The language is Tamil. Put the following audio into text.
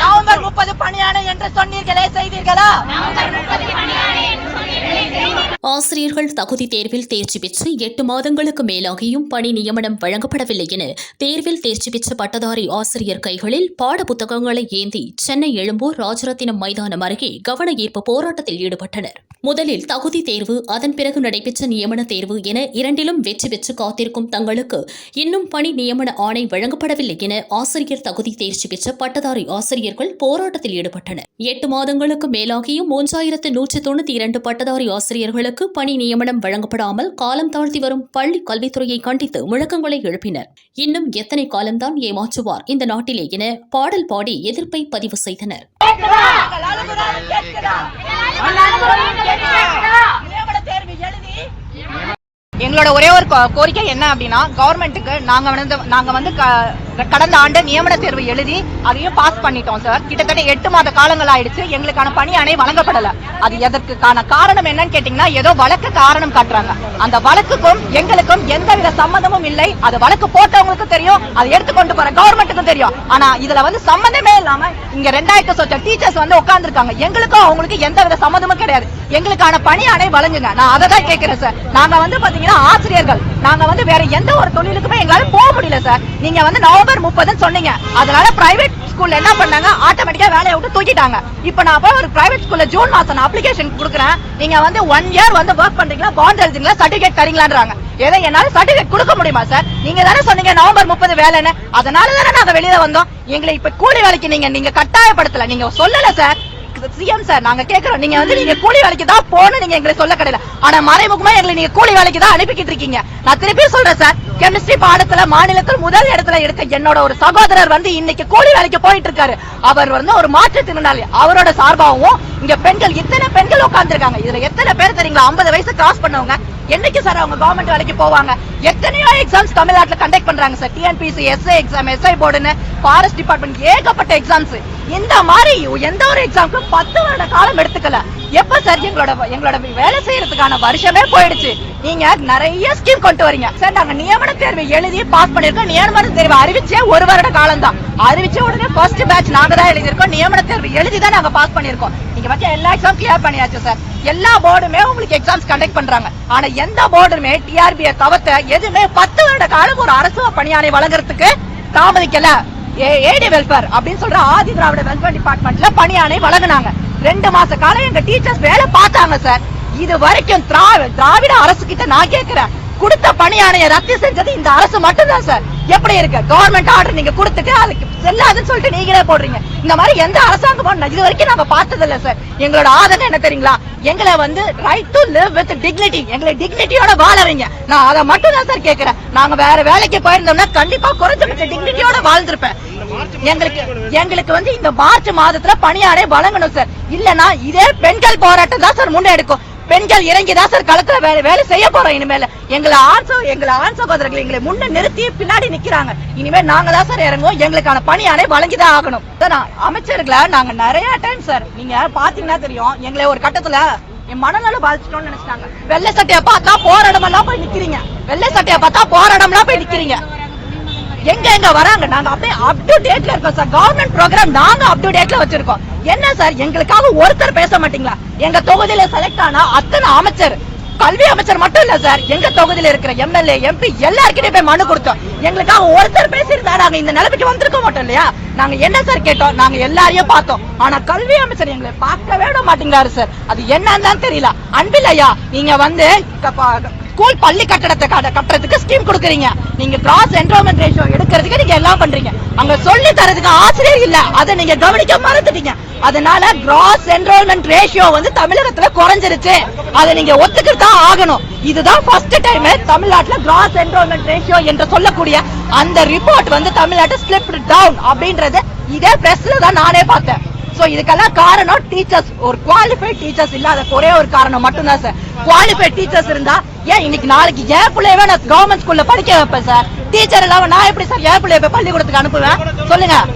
நவம்பர் முப்பது பணியானை என்று சொன்னீர்களே செய்தீர்களா? ஆசிரியர்கள் தகுதி தேர்வில் தேர்ச்சி பெற்று எட்டு மாதங்களுக்கு மேலாகியும் பணி நியமனம் வழங்கப்படவில்லை என தேர்வில் தேர்ச்சி பெற்ற பட்டதாரி ஆசிரியர் கைகளில் பாடப்புத்தகங்களை ஏந்தி சென்னை எழும்பூர் ராஜரத்தினம் மைதானம் அருகே கவன ஈர்ப்பு போராட்டத்தில் ஈடுபட்டனர். முதலில் தகுதி தேர்வு அதன் பிறகு நடைபெற்ற நியமன தேர்வு என இரண்டிலும் வெற்றி பெற்று காத்திருக்கும் தங்களுக்கு இன்னும் பணி நியமன ஆணை வழங்கப்படவில்லை என ஆசிரியர் தகுதி தேர்ச்சி பெற்ற பட்டதாரி ஆசிரியர்கள் போராட்டத்தில் ஈடுபட்டனர். எட்டு மாதங்களுக்கு மேலாகியும் மூன்றாயிரத்து நூற்று தொண்ணூத்தி இரண்டு பட்டதாரி ஆசிரியர் ஆசிரியர்களுக்கு பணி நியமனம் வழங்கப்படாமல் காலம் தாழ்த்தி வரும் பள்ளி கல்வித்துறையை கண்டித்து முழக்கங்களை எழுப்பினர். இன்னும் எத்தனை காலம்தான் ஏமாற்றுவார் இந்த நாட்டிலே என பாடல் பாடி எதிர்ப்பை பதிவு செய்தனர். எங்களோட ஒரே ஒரு கோரிக்கை என்ன அப்படின்னா கவர்மெண்ட்டுக்கு நாங்க வந்து நாங்க வந்து க- கடந்த ஆண்டு நியமன தேர்வு எழுதி அதையும் பாஸ் பண்ணிட்டோம் சார் கிட்டத்தட்ட எட்டு மாத காலங்கள் ஆயிடுச்சு எங்களுக்கான பணி அணை வழங்கப்படல. அது எதற்கான காரணம் என்னன்னு கேட்டீங்கன்னா ஏதோ வழக்கு காரணம் காட்டுறாங்க. அந்த வழக்குக்கும் எங்களுக்கும் எந்தவித சம்மந்தமும் இல்லை. அது வழக்கு போட்டவங்களுக்கும் தெரியும் அதை எடுத்துக்கொண்டு போற கவர்மெண்ட்டுக்கும் தெரியும். ஆனா இதுல வந்து சம்மந்தமே இல்லாம இங்க ரெண்டாயிரத்து சொச்ச டீச்சர்ஸ் வந்து உட்கார்ந்துருக்காங்க. எங்களுக்கும் அவங்களுக்கு எந்தவித சம்மந்தமும் கிடையாது. எங்களுக்கான பணி அணை வழங்குங்க. நான் அதை தான் கேட்கிறேன் சார் நாங்க வந்து பாத்தீங்கன்னா ஆசிரியர்கள். நாங்க வந்து வேற எந்த ஒரு தொழிலுக்குமே எங்களால போக முடியல சார் நீங்க வந்து நவம்பர் முப்பதுன்னு சொன்னீங்க. அதனால பிரைவேட் ஸ்கூல்ல என்ன பண்ணாங்க? ஆட்டோமேட்டிக்கா வேலையை விட்டு தூக்கிட்டாங்க. இப்ப நான் போய் ஒரு பிரைவேட் ஸ்கூல்ல ஜூன் மாசம் நான் அப்ளிகேஷன் கொடுக்குறேன். நீங்க வந்து ஒன் இயர் வந்து ஒர்க் பண்றீங்களா? பாண்ட் எழுதுங்களா சர்டிபிகேட் தரீங்களான்றாங்க. ஏதோ என்னால சர்டிபிகேட் கொடுக்க முடியுமா சார் நீங்க தானே சொன்னீங்க நவம்பர் முப்பது வேலைன்னு. அதனால தானே நாங்க வெளியில வந்தோம். எங்களை இப்ப கூலி வேலைக்கு நீங்க நீங்க கட்டாயப்படுத்தல. நீங்க சொல்லல சார் சிஎம் சார் நாங்க கேக்குறோம். நீங்க வந்து நீங்க கூலி வேலைக்கு தான் போகணும் நீங்க எங்களை சொல்ல கிடையாது ஆனா மறைமுகமா எங்களை நீங்க கூலி வேலைக்கு தான் அனுப்பிக்கிட்டு இருக்கீங்க. நான் திருப்பி சொல்றேன் சார் கெமிஸ்ட்ரி பாடத்துல மாநிலத்தில் முதல் இடத்துல எடுத்த என்னோட ஒரு சகோதரர் வந்து இன்னைக்கு கூலி வேலைக்கு போயிட்டு இருக்காரு. அவர் வந்து ஒரு மாற்றுத்திறனாளி. அவரோட சார்பாகவும் இங்க பெண்கள் இத்தனை பெண்கள் உட்காந்துருக்காங்க இதுல எத்தனை பேர் தெரியுங்களா? 50 வயசு கிராஸ் பண்ணவங்க. என்னைக்கு சார் அவங்க கவர்மெண்ட் வேலைக்கு போவாங்க? எத்தனையோ எக்ஸாம்ஸ் தமிழ்நாட்டுல கண்டக்ட் பண்றாங்க sir TNPC SI exam SI போர்டுன்னு forest department ஏகப்பட்ட எக்ஸாம்ஸ் இந்த மாதிரி எந்த ஒரு எக்ஸாம்க்கு பத்து வருட காலம் எடுத்துக்கல. எப்ப சார் எங்களோட எங்களோட வேலை செய்யறதுக்கான வருஷமே போயிடுச்சு. நீங்க நிறைய ஸ்கீம் கொண்டு வரீங்க. சார் நாங்க நியமன தேர்வு எழுதி பாஸ் பண்ணிருக்கோம் நியமன தேர்வு அறிவிச்சே ஒரு வருட காலம் தான் அறிவிச்ச உடனே ஃபர்ஸ்ட் பேட்ச் நாங்க தான் எழுதியிருக்கோம். நியமன எழுதி தான் நாங்க பாஸ் பண்ணிருக்கோம் நீங்க பத்தி எல்லா எக்ஸாம் கிளியர் பண்ணியாச்சு சார் எல்லா போர்டுமே உங்களுக்கு எக்ஸாம்ஸ் கண்டக்ட் பண்றாங்க. ஆனா எந்த போர்டுமே டிஆர்பியை தவிர்த்த எதுவுமே பத்து வருட காலம் ஒரு அரசு பணியாளை வழங்குறதுக்கு தாமதிக்கல. ஏடி வெல்ஃபேர் அப்படின்னு சொல்ற ஆதி திராவிட வெல்ஃபேர் டிபார்ட்மெண்ட்ல பணியாணை வழங்குனாங்க. ரெண்டு மாச காலம் எங்க டீச்சர்ஸ் வேலை பார்த்தாங்க சார் இது வரைக்கும் திராவி- திராவிட அரசு கிட்ட நான் கேட்கிறேன். கொடுத்த பணியாணையை ரத்து செஞ்சது இந்த அரசு மட்டும்தான் சார் எப்படி இருக்கு? கவர்மெண்ட் ஆர்டர் நீங்க கொடுத்துட்டு அதுக்கு செல்லாதுன்னு சொல்லிட்டு நீங்களே போடுறீங்க. இந்த மாதிரி எந்த அரசாங்கமும் இது வரைக்கும் நாங்க பார்த்தது இல்ல சார் எங்களோட ஆதரவு என்ன தெரியுங்களா? எங்களை வந்து right to live with dignity எங்களை டிக்னிட்டியோட வாழறீங்க நான் அதை மட்டும் தான் சார் கேட்கறேன் நாங்க வேற வேலைக்கு போயிருந்தோம்னா கண்டிப்பா குறைஞ்சபட்ச டிக்னிட்டியோட வாழ்ந்திருப்பேன். எங்களுக்கு எங்களுக்கு வந்து இந்த மார்ச் மாதத்துல பணியாடை வழங்கணும் சார் இல்லனா இதே பெண்கள் போராட்டம் தான் சார் முன்னெடுக்கும். பெண்கள் இறங்கி தான் சார் களத்துல வேலை வேலை செய்ய போறோம் இனிமேல். எங்களை ஆண் எங்களை ஆண் சகோதரர்கள் எங்களை முன்ன நிறுத்தி பின்னாடி நிக்கிறாங்க. இனிமேல் நாங்க தான் சார் இறங்குவோம். எங்களுக்கான பணியாடை வழங்கிதான் ஆகணும். சார், நான் அமைச்சர்களை நாங்க நிறைய டைம் சார் நீங்க பாத்தீங்கன்னா தெரியும். எங்களை ஒரு கட்டத்துல என் மனநல பாதிச்சிட்டோம்னு நினைச்சிட்டாங்க. வெள்ளை சட்டையை பார்த்தா போராடமெல்லாம் போய் நிக்கிறீங்க. வெள்ளை சட்டையை பார்த்தா போராடம்லாம் போய் நிக்கிறீங்க. எங்க எங்க வராங்க? நாங்க அப்படியே அப் டு டேட்ல இருக்கோம் சார் கவர்மெண்ட் ப்ரோக்ராம் நாங்க அப் டு டேட்ல வச்சிருக்கோம். என்ன சார் எங்களுக்காக ஒருத்தர் பேச மாட்டீங்களா? எங்க தொகுதியில செலக்ட் ஆனா அத்தனை அமைச்சர் கல்வி அமைச்சர் மட்டும் இல்ல சார் எங்க தொகுதியில இருக்கிற எம்எல்ஏ எம்பி எல்லார்கிட்டயும் போய் மனு கொடுத்தோம். எங்களுக்காக ஒருத்தர் பேசியிருந்தா நாங்க இந்த நிலைமைக்கு வந்திருக்க மாட்டோம் இல்லையா? நாங்க என்ன சார் கேட்டோம்? நாங்க எல்லாரையும் பார்த்தோம். ஆனா கல்வி அமைச்சர் எங்களை பார்க்கவே விட மாட்டேங்கிறாரு சார் அது என்னன்னு தெரியல. தெரியல அன்பில்லையா நீங்க வந்து ஸ்கூல் பள்ளி கட்டடத்தை கட்டுறதுக்கு ஸ்கீம் கொடுக்குறீங்க. நீங்க கிராஸ் என்ரோல்மெண்ட் ரேஷியோ எடுக்கிறதுக்கு நீங்க எல்லாம் பண்றீங்க. அங்க சொல்லி தரதுக்கு ஆசிரியர் இல்ல. அதை நீங்க கவனிக்க மறந்துட்டீங்க. அதனால கிராஸ் என்ரோல்மெண்ட் ரேஷியோ வந்து தமிழகத்துல குறைஞ்சிருச்சு. அதை நீங்க ஒத்துக்கிட்டு தான் ஆகணும். இதுதான் ஃபர்ஸ்ட் டைம் தமிழ்நாட்டுல கிராஸ் என்ரோல்மெண்ட் ரேஷியோ என்று சொல்லக்கூடிய அந்த ரிப்போர்ட் வந்து தமிழ்நாட்டு ஸ்லிப் டவுன் அப்படின்றது இதே பிரஸ்ல தான் நானே பார்த்தேன். சோ இதுக்கெல்லாம் காரணம் டீச்சர்ஸ் ஒரு குவாலிஃபைட் டீச்சர்ஸ் இல்லாத ஒரே ஒரு காரணம் மட்டும்தான் சார் குவாலிஃபைட் டீச்சர்ஸ் இருந்தா ஏன் இன்னைக்கு நாளைக்கு என் பிள்ளையவே நான் கவர்மெண்ட் ஸ்கூல்ல படிக்க வைப்பேன் சார் டீச்சர் இல்லாம நான் எப்படி சார் என் பிள்ளைய போய் பள்ளிக்கூடத்துக்கு அனுப்புவேன்? சொல்லுங்க.